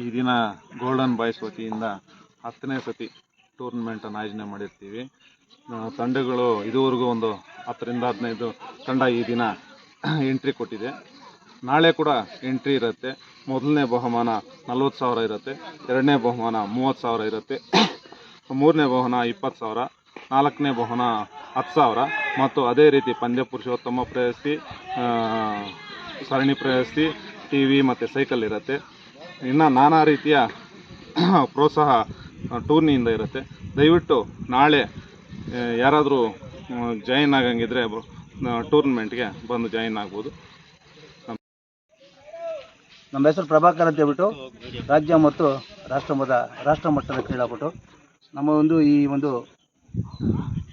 ಈ ದಿನ golden boys ವತಿಯಿಂದ ಹತ್ತನೇ ಸತಿ ಟೂರ್ನಮೆಂಟನ್ನು ಆಯೋಜನೆ ಮಾಡಿರ್ತೀವಿ. ತಂಡಗಳು ಇದುವರೆಗೂ ಒಂದು ಹತ್ತರಿಂದ ಹದಿನೈದು ತಂಡ ಈ ದಿನ ಎಂಟ್ರಿ ಕೊಟ್ಟಿದೆ. ನಾಳೆ ಕೂಡ ಎಂಟ್ರಿ ಇರುತ್ತೆ. ಮೊದಲನೇ ಬಹುಮಾನ ನಲ್ವತ್ತು ಸಾವಿರ ಇರುತ್ತೆ. ಎರಡನೇ ಬಹುಮಾನ ಮೂವತ್ತು ಸಾವಿರ ಇರುತ್ತೆ. ಮೂರನೇ ಬಹುಮಾನ ಇಪ್ಪತ್ತು ಸಾವಿರ. ನಾಲ್ಕನೇ ಬಹುಮಾನ ಹತ್ತು ಸಾವಿರ. ಮತ್ತು ಅದೇ ರೀತಿ ಪಂದ್ಯ ಪುರುಷೋತ್ತಮ ಪ್ರಶಸ್ತಿ ಸರಣಿ ಪ್ರಶಸ್ತಿ ಟಿ ವಿ ಮತ್ತು ಸೈಕಲ್ ಇರುತ್ತೆ. ಇನ್ನು ನಾನಾ ರೀತಿಯ ಪ್ರೋತ್ಸಾಹ ಟೂರ್ನಿಯಿಂದ ಇರುತ್ತೆ. ದಯವಿಟ್ಟು ನಾಳೆ ಯಾರಾದರೂ ಜಾಯಿನ್ ಆಗಂಗಿದ್ರೆ ಟೂರ್ನಮೆಂಟ್ಗೆ ಬಂದು ಜಾಯಿನ್ ಆಗ್ಬೋದು. ನಮ್ಮ ಹೆಸರು ಪ್ರಭಾಕರ್ ಅಂತ ಹೇಳ್ಬಿಟ್ಟು ರಾಜ್ಯ ಮತ್ತು ರಾಷ್ಟ್ರ ರಾಷ್ಟ್ರಮಟ್ಟದ ರಾಷ್ಟ್ರ ಮಟ್ಟದ ಕ್ರೀಡಾಪಟು. ನಮ್ಮ ಒಂದು ಈ ಒಂದು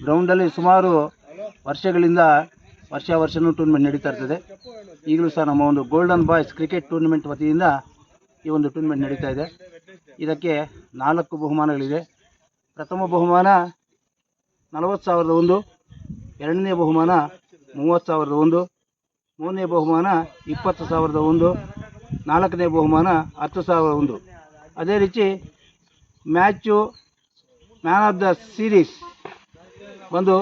ಗ್ರೌಂಡಲ್ಲಿ ಸುಮಾರು ವರ್ಷಗಳಿಂದ ವರ್ಷ ವರ್ಷನೂ ಟೂರ್ನಮೆಂಟ್ ನಡೀತಾ ಇರ್ತದೆ. ಈಗಲೂ ಸಹ ನಮ್ಮ ಒಂದು ಗೋಲ್ಡನ್ ಬಾಯ್ಸ್ ಕ್ರಿಕೆಟ್ ಟೂರ್ನಮೆಂಟ್ ವತಿಯಿಂದ ಈ ಒಂದು ಟೂರ್ನಮೆಂಟ್ ನಡೀತಾ ಇದೆ. ಇದಕ್ಕೆ ನಾಲ್ಕು ಬಹುಮಾನಗಳಿದೆ. ಪ್ರಥಮ ಬಹುಮಾನ ನಲವತ್ತು ಸಾವಿರದ ಒಂದು, ಎರಡನೇ ಬಹುಮಾನ ಮೂವತ್ತು ಸಾವಿರದ ಒಂದು, ಮೂರನೇ ಬಹುಮಾನ ಇಪ್ಪತ್ತು ಸಾವಿರದ ಒಂದು, ನಾಲ್ಕನೇ ಬಹುಮಾನ ಹತ್ತು ಸಾವಿರದ ಒಂದು. ಅದೇ ರೀತಿ match man of the series ಬಂದು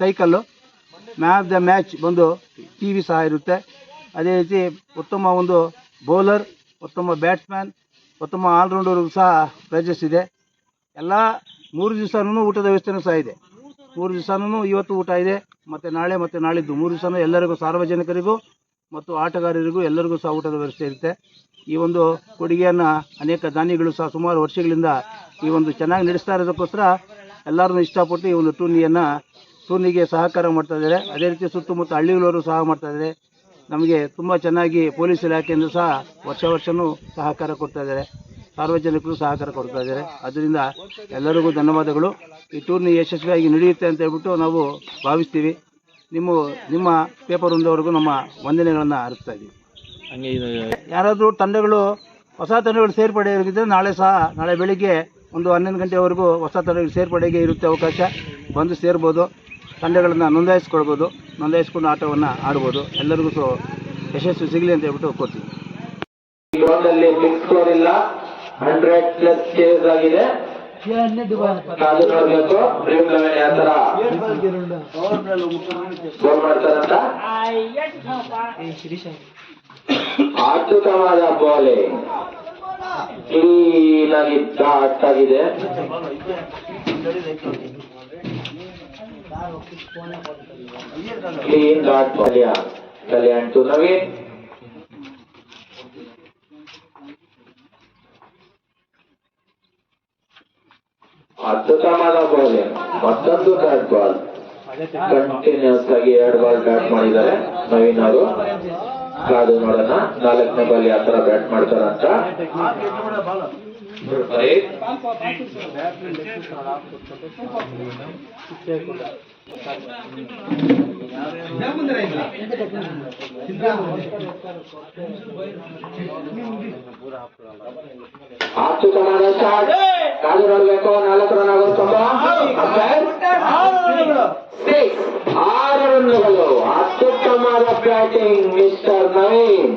cycle man of the match ಬಂದು ಟಿ ವಿ ಸಹ ಇರುತ್ತೆ. ಅದೇ ರೀತಿ ಉತ್ತಮ ಒಂದು ಬೌಲರ್, ಉತ್ತಮ ಬ್ಯಾಟ್ಸ್ಮ್ಯಾನ್, ಉತ್ತಮ ಆಲ್ರೌಂಡರ್ಗೂ ಸಹ ಪ್ರೈಜಸ್ ಇದೆ ಎಲ್ಲ ಮೂರು ದಿವಸನೂ ಊಟದ ವ್ಯವಸ್ಥೆನೂ ಸಹ ಇದೆ. ಮೂರು ದಿವಸನೂ ಇವತ್ತು ಊಟ ಇದೆ, ಮತ್ತು ನಾಳೆ ಮತ್ತು ನಾಳಿದ್ದು. ಮೂರು ದಿವಸನೂ ಎಲ್ಲರಿಗೂ ಸಾರ್ವಜನಿಕರಿಗೂ ಮತ್ತು ಆಟಗಾರರಿಗೂ ಎಲ್ಲರಿಗೂ ಸಹ ಊಟದ ವ್ಯವಸ್ಥೆ ಇರುತ್ತೆ. ಈ ಒಂದು ಕೊಡುಗೆಯನ್ನು ಅನೇಕ ದಾನಿಗಳು ಸಹ ಸುಮಾರು ವರ್ಷಗಳಿಂದ ಈ ಒಂದು ಚೆನ್ನಾಗಿ ನಡೆಸ್ತಾ ಇರೋದಕ್ಕೋಸ್ಕರ ಎಲ್ಲರನ್ನೂ ಇಷ್ಟಪಟ್ಟು ಈ ಒಂದು ಟೂರ್ನಿಯನ್ನು, ಟೂರ್ನಿಗೆ ಸಹಕಾರ ಮಾಡ್ತಾ ಇದ್ದಾರೆ. ಅದೇ ರೀತಿ ಸುತ್ತಮುತ್ತ ಹಳ್ಳಿಗಳವರು ಸಹ ಮಾಡ್ತಾ ಇದ್ದಾರೆ. ನಮಗೆ ತುಂಬ ಚೆನ್ನಾಗಿ ಪೊಲೀಸ್ ಇಲಾಖೆಯಿಂದ ಸಹ ವರ್ಷ ವರ್ಷವೂ ಸಹಕಾರ ಕೊಡ್ತಾ ಇದ್ದಾರೆ. ಸಾರ್ವಜನಿಕರು ಸಹಕಾರ ಕೊಡ್ತಾ ಇದ್ದಾರೆ. ಅದರಿಂದ ಎಲ್ಲರಿಗೂ ಧನ್ಯವಾದಗಳು. ಈ ಟೂರ್ನಿ ಯಶಸ್ವಿಯಾಗಿ ನಡೆಯುತ್ತೆ ಅಂತ ಹೇಳ್ಬಿಟ್ಟು ನಾವು ಭಾವಿಸ್ತೀವಿ. ನಿಮ್ಮ ನಿಮ್ಮ ಪೇಪರ್ ಒಂದವರೆಗೂ ನಮ್ಮ ವಂದನೆಗಳನ್ನು ಅರಿಸ್ತಾ ಇದ್ದೀವಿ. ಯಾರಾದರೂ ತಂಡಗಳು ಹೊಸ ತಂಡಗಳು ಸೇರ್ಪಡೆಯಾಗಿದ್ದರೆ ನಾಳೆ ಸಹ ನಾಳೆ ಬೆಳಿಗ್ಗೆ ಒಂದು ಹನ್ನೊಂದು ಗಂಟೆವರೆಗೂ ಹೊಸ ತಂಡಗಳು ಸೇರ್ಪಡೆಗೆ ಇರುತ್ತೆ ಅವಕಾಶ. ಬಂದು ಸೇರ್ಬೋದು. ತಂಡಗಳನ್ನು ನೋಂದಾಯಿಸ್ಕೊಳ್ಬೋದು. ನೋಂದಾಯಿಸ್ಕೊಂಡು ಆಟವನ್ನು ಆಡ್ಬೋದು. ಎಲ್ಲರಿಗೂ ಸೊ ಯಶಸ್ಸು ಸಿಗಲಿ ಅಂತ ಹೇಳ್ಬಿಟ್ಟು ಕೋರ್ತೀವಿ. ಇಲ್ಲ ಹಂಡ್ರೆಡ್ ಪ್ಲಸ್ ಚೇಸ್ ಆಗಿದೆ. ಕಾದು ನೋಡ್ಬೇಕು ಅದ್ಭುತವಾದ ಬಾಲೆ ಕ್ಲೀನ್ ಆಗಿ ಆಗಿದೆ. Clean dot Kalyan Kalyan to Naveen ಅದ್ಭುತವಾದ ಬಾಲ್ ಮತ್ತೊಂದು ಡಾಟ್ ಬಾಲ್ ಕಂಟಿನ್ಯೂಸ್ ಆಗಿ ಎರಡು ಬಾಲ್ ಬ್ಯಾಟ್ ಮಾಡಿದ್ದಾರೆ ನವೀನ್ ಅವರು. ಕಾದು ನೋಡೋಣ. ನಾಲ್ಕನೇ ಬಾಲ್ ಯಾವ ತರ ಬ್ಯಾಟ್ ಮಾಡ್ತಾರಂತ. మరి? ఆచు కమాండ్ స్టార్ట్ నాలుగు రోజులకు నాలుగు రన్ వస్తుందా సిక్స్ ఆరు రన్లు అత్యుత్తమ బ్యాటింగ్ మిస్టర్ నవీన్.